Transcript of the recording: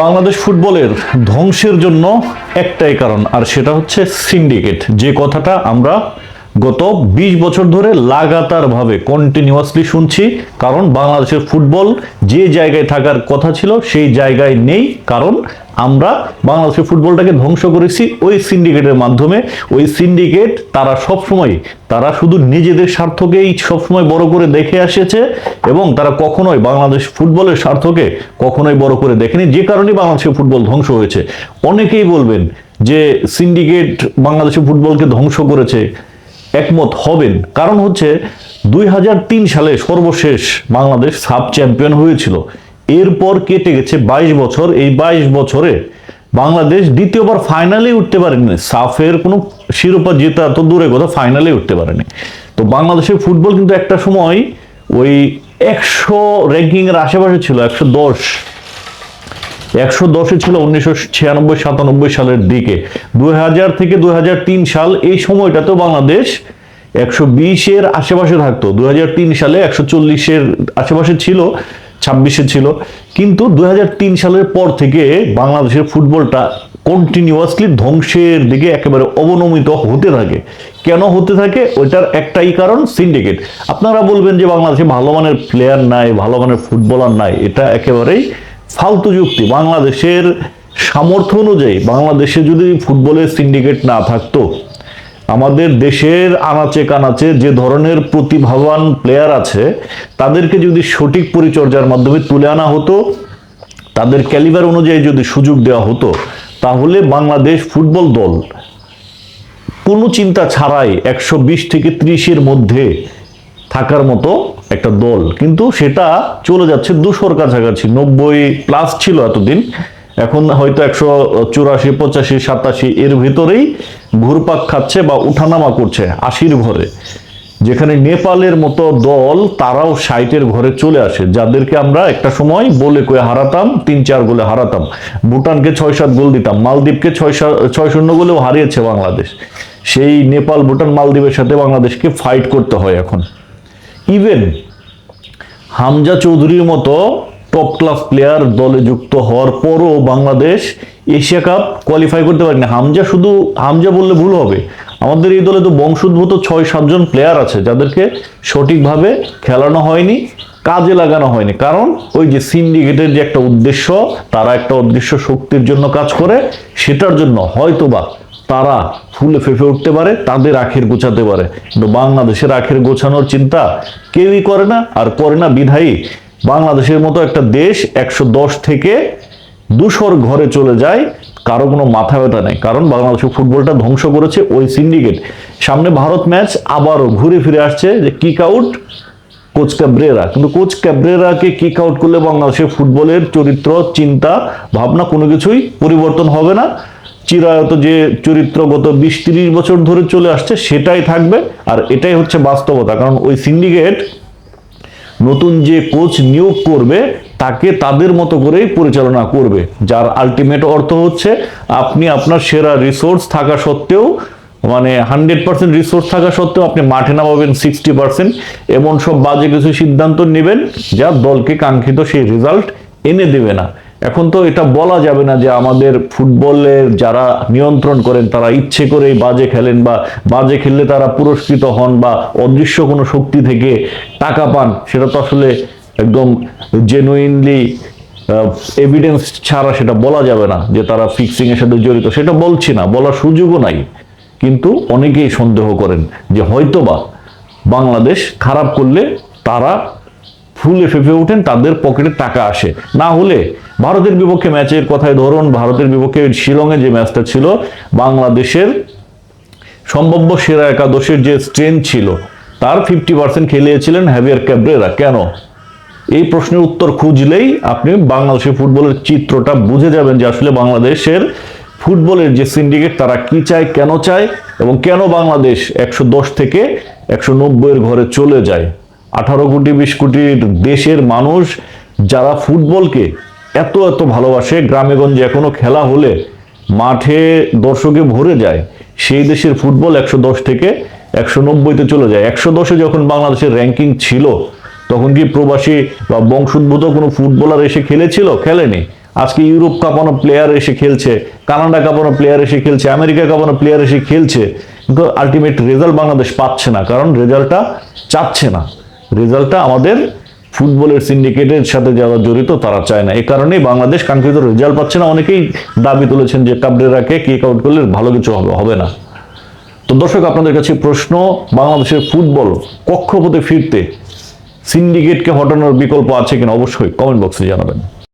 বাংলাদেশ ফুটবলের ধ্বংসের জন্য একটাই কারণ, আর সেটা হচ্ছে সিন্ডিকেট যে কথাটা আমরা গত ২০ বছর ধরে লাগাতারভাবে কন্টিনিউয়াসলি শুনছি, কারণ বাংলাদেশের ফুটবল যে জায়গায় থাকার কথা ছিল, সেই জায়গায় নেই। কারণ আমরা বাংলাদেশের ফুটবলটাকে ধ্বংস করেছি ওই সিন্ডিকেটের মাধ্যমে। ওই সিন্ডিকেট তারা সবসময় তারা শুধু নিজেদের স্বার্থকেই সবসময় বড় করে দেখে আসেছে এবং তারা কখনোই বাংলাদেশ ফুটবলের স্বার্থকে কখনোই বড় করে দেখেনি। যে কারণে বাংলাদেশের ফুটবল ধ্বংস হয়েছে। অনেকেই বলবেন যে সিন্ডিকেট বাংলাদেশের ফুটবলকে ধ্বংস করেছে। একমত হবেন। কারণ হচ্ছে দুই হাজার তিন সালে সর্বশেষ বাংলাদেশ সাব চ্যাম্পিয়ন হয়েছিল। এরপর কেটে গেছে বাইশ বছর। এই বাইশ বছরে বাংলাদেশ দ্বিতীয়বার ফাইনালে উঠতে পারেনি। সাফের কোনো শিরোপা জেতা তো দূরে কথা ফাইনালে উঠতে পারেনি। তো বাংলাদেশের ফুটবল কিন্তু একটা সময় ওই একশো র্যাঙ্কিংয়ের আশেপাশে ছিল, একশো দশ। একশো দশে ছিল উনিশশো ছিয়ানব্বই সালের দিকে। দুই হাজার থেকে দুই হাজার তিন সাল এই সময়টাতেও বাংলাদেশ একশো বিশের আশেপাশে থাকতো। দুই হাজার তিন সালে একশো চল্লিশের আশেপাশে ছিল। ছাব্বিশে ছিল। কিন্তু দুই হাজার তিন সালের পর থেকে বাংলাদেশের ফুটবলটা কন্টিনিউয়াসলি ধ্বংসের দিকে একেবারে অবনমিত হতে থাকে। কেন হতে থাকে? ওইটার একটাই কারণ সিন্ডিকেট আপনারা বলবেন যে বাংলাদেশে ভালো মানের প্লেয়ার নাই, ভালো মানের ফুটবলার নাই, এটা একেবারেই ফালতু যুক্তি। বাংলাদেশের সামর্থ্য অনুযায়ী, বাংলাদেশে যদি ফুটবলের সিন্ডিকেট না থাকতো আমাদের দেশের আনাচে কানাচে যে ধরনের প্রতিভাবান প্লেয়ার আছে, তাদেরকে যদি সঠিক পরিচর্যার মাধ্যমে তুলে আনা হতো, তাদের ক্যালিবার অনুযায়ী যদি সুযোগ দেওয়া হতো, তাহলে বাংলাদেশ ফুটবল দল কোনো চিন্তা ছাড়াই একশো বিশ থেকে ত্রিশের মধ্যে থাকার মতো একটা দল। কিন্তু সেটা চলে যাচ্ছে দুশোর কাছাকাছি, নব্বই প্লাস ছিল এতদিন। এখন হয়তো একশো চুরাশি, পঁচাশি, সাতাশি এর ভিতরেই ঘুরপাক খাচ্ছে বা উঠানামা করছে আশির ঘরে। যেখানে নেপালের মতো দল তারাও ষাটের ঘরে চলে আসে, যাদেরকে আমরা একটা সময় বলে কয়ে হারাতাম, তিন চার গোলে হারাতাম। ভুটানকে ছয় সাত গোল দিতাম, মালদ্বীপকে ছয় ছয় শূন্য গোলেও হারিয়েছে বাংলাদেশ। সেই নেপাল, ভুটান, মালদ্বীপের সাথে বাংলাদেশকে ফাইট করতে হয় এখন। ইভেন হামজা চৌধুরীর মতো টপ ক্লাস প্লেয়ার দলে যুক্ত হওয়ার পরও বাংলাদেশ এশিয়া কাপ কোয়ালিফাই করতে পারেনি। হামজা শুধু, হামজা বললে ভুল হবে। আমাদের এই দলে তো বংশোদ্ভূত ছয় সাতজন প্লেয়ার আছে, যাদেরকে সঠিকভাবে খেলানো হয়নি, কাজে লাগানো হয়নি। কারণ ওই যে সিন্ডিকেটের যে একটা উদ্দেশ্য, তারা একটা উদ্দেশ্য শক্তির জন্য কাজ করে, সেটার জন্য হয়তোবা তারা ফুলে ফেঁপে উঠতে পারে, তাদের আখের গোছাতে পারে। কিন্তু বাংলাদেশের আখের গোছানোর চিন্তা কেউই করে না, আর করে না বিধায়ী। বাংলাদেশের মতো একটা দেশ একশো দশ থেকে দুশোর ঘরে চলে যায়, কারও কোনো মাথা ব্যথা নেই। কারণ বাংলাদেশের ফুটবলটা ধ্বংস করেছে ওই সিন্ডিকেট। সামনে ভারত ম্যাচ আবারও ঘুরে ফিরে আসছে যে কিক আউট কোচ ক্যাব্রেরা। কিন্তু কোচ ক্যাব্রেরাকে কিক আউট করলে বাংলাদেশের ফুটবলের চরিত্র, চিন্তা, ভাবনা কোনো কিছুই পরিবর্তন হবে না। চিরায়ত যে চরিত্র গত বিশ তিরিশ বছর ধরে চলে আসছে, সেটাই থাকবে। আর এটাই হচ্ছে বাস্তবতা। কারণ ওই সিন্ডিকেট নতুন যে কোচ নিয়োগ করবে, তাকে তাদের মতো করেই পরিচালনা করবে, যার আলটিমেট অর্থ হচ্ছে আপনি আপনার সেরা রিসোর্স থাকা সত্ত্বেও মানে হান্ড্রেড পার্সেন্ট রিসোর্স থাকা সত্ত্বেও আপনি মাঠে নামাবেন সিক্সটি পার্সেন্ট এমন সব বাজে কিছু সিদ্ধান্ত নেবেন যা দলকে কাঙ্ক্ষিত সেই রেজাল্ট এনে দেবে না। এখন তো এটা বলা যাবে না যে আমাদের ফুটবলের যারা নিয়ন্ত্রণ করেন, তারা ইচ্ছে করেই বাজে খেলেন বা বাজে খেললে তারা পুরস্কৃত হন বা অদৃশ্য কোনো শক্তি থেকে টাকা পান, সেটা তো আসলে একদম জেনুইনলি এভিডেন্স ছাড়া সেটা বলা যাবে না যে তারা ফিক্সিং এর সাথে জড়িত। সেটা বলছি না, বলার সুযোগও নাই। কিন্তু অনেকেই সন্দেহ করেন যে হয়তোবা বাংলাদেশ খারাপ করলে তারা ফুলে ফেঁপে ওঠেন, তাদের পকেটে টাকা আসে। না হলে ভারতের বিপক্ষে ম্যাচের কথায় ধরুন, ভারতের বিপক্ষে শিলংয়ে যে ম্যাচটা ছিল, বাংলাদেশের সম্ভাব্য সেরা একাদশের যে স্ট্রেংথ ছিল, তার ফিফটি পার্সেন্ট খেলিয়েছিলেন হ্যাভিয়ার ক্যাব্রেরা কেন? এই প্রশ্নের উত্তর খুঁজলেই আপনি বাংলাদেশের ফুটবলের চিত্রটা বুঝে যাবেন যে আসলে বাংলাদেশের ফুটবলের যে সিন্ডিকেট তারা কি চায়, কেন চায়, এবং কেন বাংলাদেশ একশো দশ থেকে একশো নব্বইয়ের ঘরে চলে যায়। আঠারো কোটি, বিশ কোটির দেশের মানুষ যারা ফুটবলকে এত এত ভালোবাসে গ্রামে গঞ্জে এখনও খেলা হলে মাঠে দর্শকে ভরে যায়, সেই দেশের ফুটবল একশো দশ থেকে একশো নব্বইতে চলে যায়। একশো দশে যখন বাংলাদেশের র্যাঙ্কিং ছিল, তখন কি প্রবাসী বা বংশোদ্ভূত কোনো ফুটবলার এসে খেলেছিল? খেলেনি। আজকে ইউরোপ কাঁপানো প্লেয়ার এসে খেলছে, কানাডা কাঁপানো প্লেয়ার এসে খেলছে, আমেরিকা কাঁপানো প্লেয়ার এসে খেলছে, কিন্তু আলটিমেট রেজাল্ট বাংলাদেশ পাচ্ছে না, কারণ রেজাল্টটা চাচ্ছে না। রেজাল্টটা আমাদের ফুটবলের সিন্ডিকেটের সাথে যারা জড়িত, তারা চায় না। এ কারণে বাংলাদেশ কাঙ্ক্ষিত রেজাল্ট পাচ্ছে না। অনেকেই দাবি তুলেছেন যে কাবরেরাকে কেক আউট করলে ভালো কিছু হবে হবে না। তো দর্শক, আপনাদের কাছে প্রশ্ন, বাংলাদেশের ফুটবল কক্ষপথে ফিরতে সিন্ডিকেটকে হটানোর বিকল্প আছে কিনা? অবশ্যই কমেন্ট বক্সে জানাবেন।